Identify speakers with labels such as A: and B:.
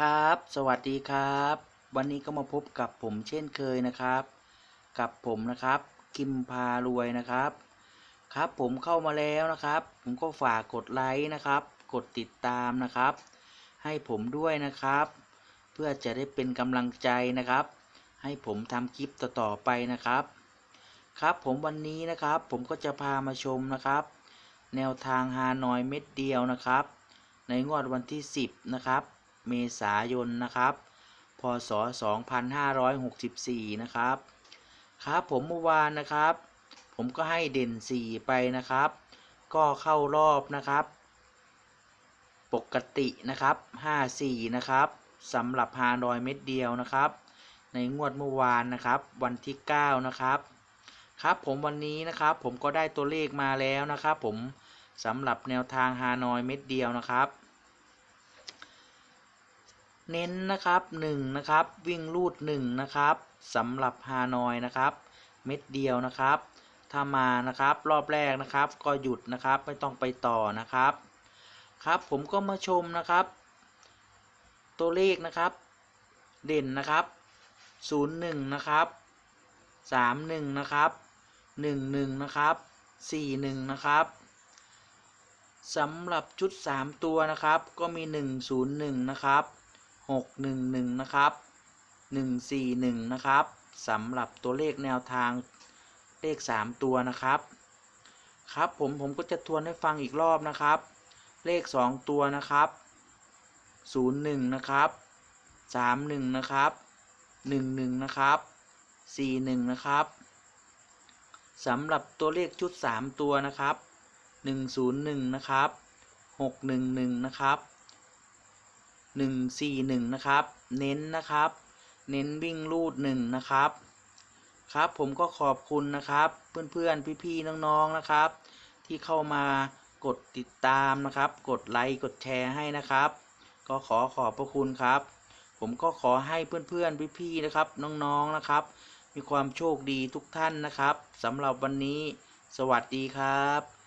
A: ครับ สวัสดีครับ วันนี้ก็มาพบกับผมเช่นเคยนะครับ กับผมนะครับคิมพารวยนะครับ ครับผมเข้ามาแล้วนะครับ ผมก็ฝากกดไลค์นะครับ กดติดตามนะครับ ให้ผมด้วยนะครับ เพื่อจะได้เป็นกำลังใจนะครับ ให้ผมทำคลิปต่อๆไปนะครับ ครับผมวันนี้นะครับ ผมก็จะพามาชมนะครับ แนวทางฮานอยเม็ดเดียวนะครับ ในงวดวันที่ 10 นะครับ เมษายนนะครับ พศ 2564 นะครับ ครับผมเมื่อวานนะครับ ผมก็ให้เด่น 4 ไปนะครับ ก็เข้ารอบนะครับ ปกตินะครับ 54 นะครับสำหรับฮานอยเม็ดเดียวนะครับ ในงวดเมื่อวานนะครับ วันที่ 9 นะครับ ครับผมวันนี้นะครับ ผมก็ได้ตัวเลขมาแล้วนะครับ ผมสำหรับแนวทางฮานอยเม็ดเดียวนะครับ เน้นนะครับ1นะครับ วิ่งลูด1นะครับสำหรับฮานอยนะครับ เม็ดเดียวนะครับ ถ้ามานะครับรอบแรกนะครับ ก็หยุดนะครับไม่ต้องไปต่อนะครับ ครับผมก็มาชมนะครับ ตัวเลขนะครับ เด่นนะครับ 01 นะครับ 31 นะครับ11 นะครับ 41 นะครับสำหรับชุด 3 ตัวนะครับก็มี 101 นะครับ 611 นะครับ 141 นะครับสำหรับตัวเลขแนวทางเลข 3 ตัวนะครับ ครับผมผมก็จะทวนให้ฟังอีกรอบนะครับ เลข 2 ตัวนะครับ 01 นะครับ 31 นะครับ 11 นะครับ 41 นะครับสำหรับตัวเลขชุด 3 ตัวนะครับ 101 นะครับ 611 นะครับ 141 นะครับ เน้นนะครับ เน้นวิ่งลูด1นะครับ ครับผมก็ขอบคุณนะครับ เพื่อนๆ พี่ๆ น้องๆ นะครับ ที่เข้ามากดติดตามนะครับ กดไลค์ กดแชร์ให้นะครับ ก็ขอขอบพระคุณครับ ผมก็ขอให้เพื่อนๆ พี่ๆ นะครับ น้องๆ นะครับ มีความโชคดีทุกท่านนะครับสำหรับวันนี้ สวัสดีครับ